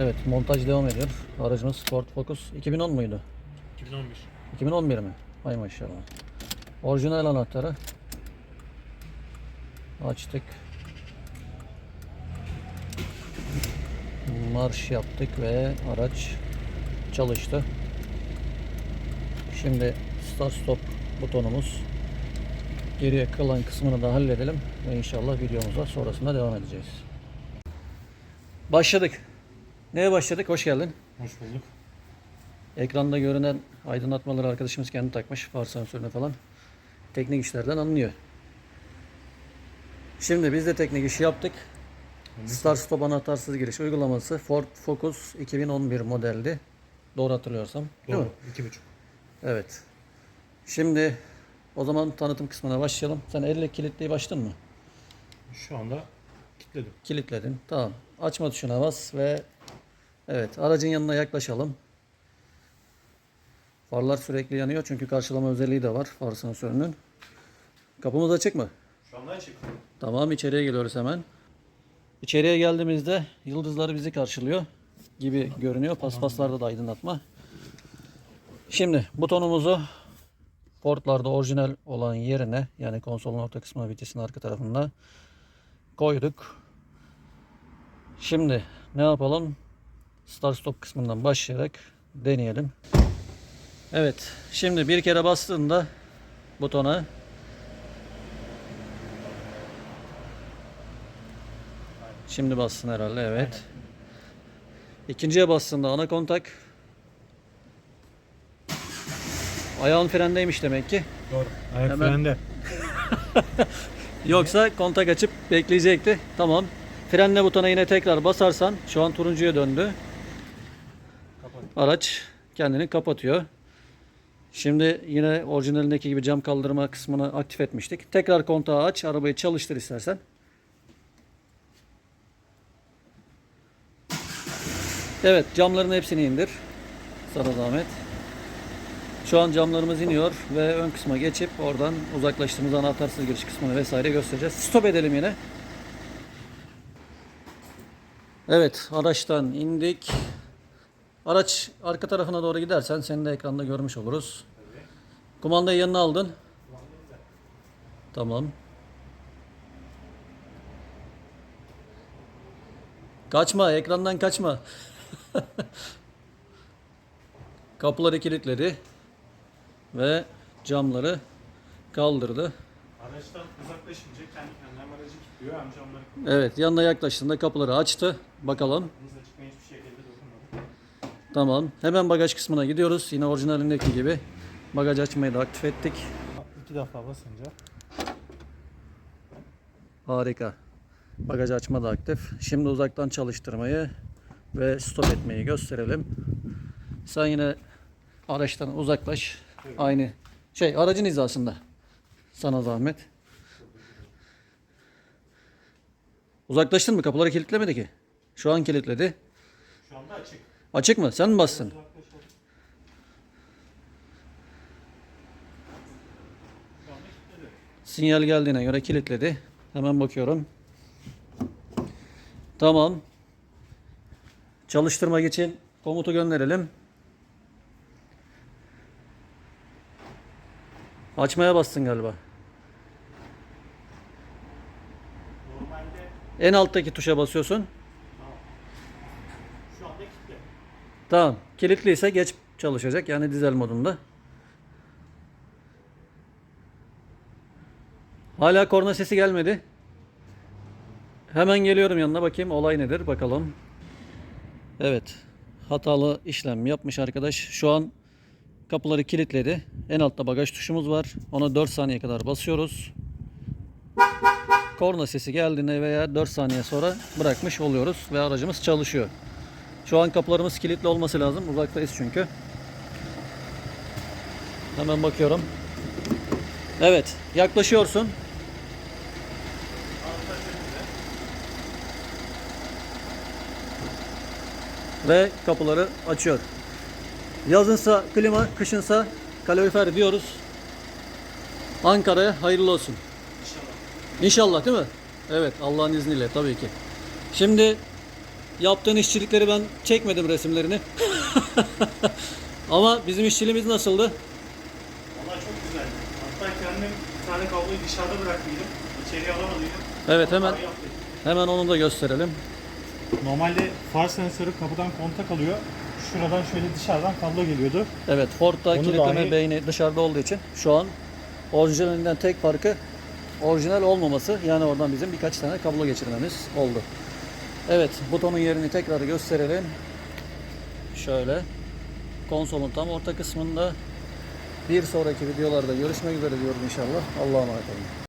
Evet montaj devam ediyor. Aracımız Ford Focus 2010 muydu? 2011. 2011 mi? Hay maşallah. Orijinal anahtarı. Açtık. Marş yaptık ve araç çalıştı. Şimdi start stop butonumuz. Geriye kalan kısmını da halledelim ve inşallah videomuza sonrasında devam edeceğiz. Başladık. Neye başladık? Hoş geldin. Hoş bulduk. Ekranda görünen aydınlatmaları arkadaşımız kendi takmış. Far sensörüne falan. Teknik işlerden anlıyor. Şimdi biz de teknik işi yaptık. Start Stop anahtarsız giriş uygulaması Ford Focus 2011 modeldi. Doğru hatırlıyorsam. Değil mi? Doğru. 2,5. Evet. Şimdi o zaman tanıtım kısmına başlayalım. Sen elle kilitliyi başladın mı? Şu anda kilitledim. Kilitledin. Tamam. Açma tuşuna bas ve evet aracın yanına yaklaşalım. Farlar sürekli yanıyor çünkü karşılama özelliği de var far sensörünün. Kapımız açık mı? Şu anda açık. Tamam içeriye geliyoruz hemen. İçeriye geldiğimizde yıldızları bizi karşılıyor gibi görünüyor. Paspaslarda da aydınlatma. Şimdi butonumuzu portlarda orijinal olan yerine yani konsolun orta kısmına vitesin arka tarafında koyduk. Şimdi ne yapalım? Start stop kısmından başlayarak deneyelim. Evet. Şimdi bir kere bastığında butona Şimdi bassın herhalde evet. İkinciye bastığında ana kontak. Ayağın frendeymiş demek ki. Doğru. Ayak Hemen- frende. Yoksa kontak açıp bekleyecekti. Tamam. Frenle butona yine tekrar basarsan şu an turuncuya döndü. Araç kendini kapatıyor. Şimdi yine orijinalindeki gibi cam kaldırma kısmını aktif etmiştik. Tekrar kontağı aç, arabayı çalıştır istersen. Evet, camların hepsini indir. Sana zahmet. Şu an camlarımız iniyor ve ön kısma geçip oradan uzaklaştığımız anahtarsız giriş kısmını vesaire göstereceğiz. Stop edelim yine. Evet, araçtan indik. Araç arka tarafına doğru gidersen seni de ekranda görmüş oluruz. Kumandayı yanına aldın. Tamam. Kaçma, ekrandan kaçma. Kapıları kilitledi ve camları kaldırdı. Araçtan uzaklaşınca kendi kendine aracı kilitliyor hem camları Evet, yanına yaklaştığında kapıları açtı. Bakalım. hız açıkma hiçbir şekilde dokunmadı. Tamam. Hemen bagaj kısmına gidiyoruz. Yine orijinalindeki gibi. Bagaj açmayı da aktif ettik. İki defa basınca Harika. Bagaj açma da aktif. Şimdi uzaktan çalıştırmayı ve stop etmeyi gösterelim. Sen yine araçtan uzaklaş. Aynı şey aracın hizasında. Sana zahmet. Uzaklaştın mı? Kapıları kilitlemedi ki. Şu an kilitledi. şu anda açık. Açık mı? Sen mi bastın? Sinyal geldiğine göre kilitledi. Hemen bakıyorum. Tamam. Çalıştırmak için komutu gönderelim. Açmaya bastın galiba. Normalde En alttaki tuşa basıyorsun. şu anda kilitli. Tamam. Kilitliyse geç çalışacak. Yani dizel modunda. Hala korna sesi gelmedi. Hemen geliyorum yanına bakayım olay nedir bakalım. Evet. Hatalı işlem yapmış arkadaş. Şu an kapıları kilitledi. En altta bagaj tuşumuz var. Ona 4 saniye kadar basıyoruz. Korna sesi geldiğinde veya 4 saniye sonra bırakmış oluyoruz ve aracımız çalışıyor. Şu an kapılarımız kilitli olması lazım. Uzaktayız çünkü. Hemen bakıyorum. Evet, yaklaşıyorsun. Ve kapıları açıyor. Yazınsa klima, kışınsa kalorifer diyoruz. Ankara'ya hayırlı olsun. İnşallah. İnşallah değil mi? Evet Allah'ın izniyle tabii ki. Şimdi yaptığın işçilikleri ben çekmedim resimlerini. Ama bizim işçiliğimiz nasıldı? Valla çok güzeldi. Hatta kendim bir tane kabloyu dışarıda bıraktıydım. İçeriye alamadıydım. Evet, hemen-. Hemen onu da gösterelim. Normalde far sensörü kapıdan kontak alıyor. Şuradan şöyle dışarıdan kablo geliyordu. Evet Ford'da Onu kilitleme dahi- beyni dışarıda olduğu için şu an orijinalinden tek farkı orijinal olmaması. Yani oradan bizim birkaç tane kablo geçirmemiz oldu. Evet butonun yerini tekrar gösterelim. Şöyle konsolun tam orta kısmında bir sonraki videolarda görüşmek üzere diyorum inşallah. Allah'a emanet olun.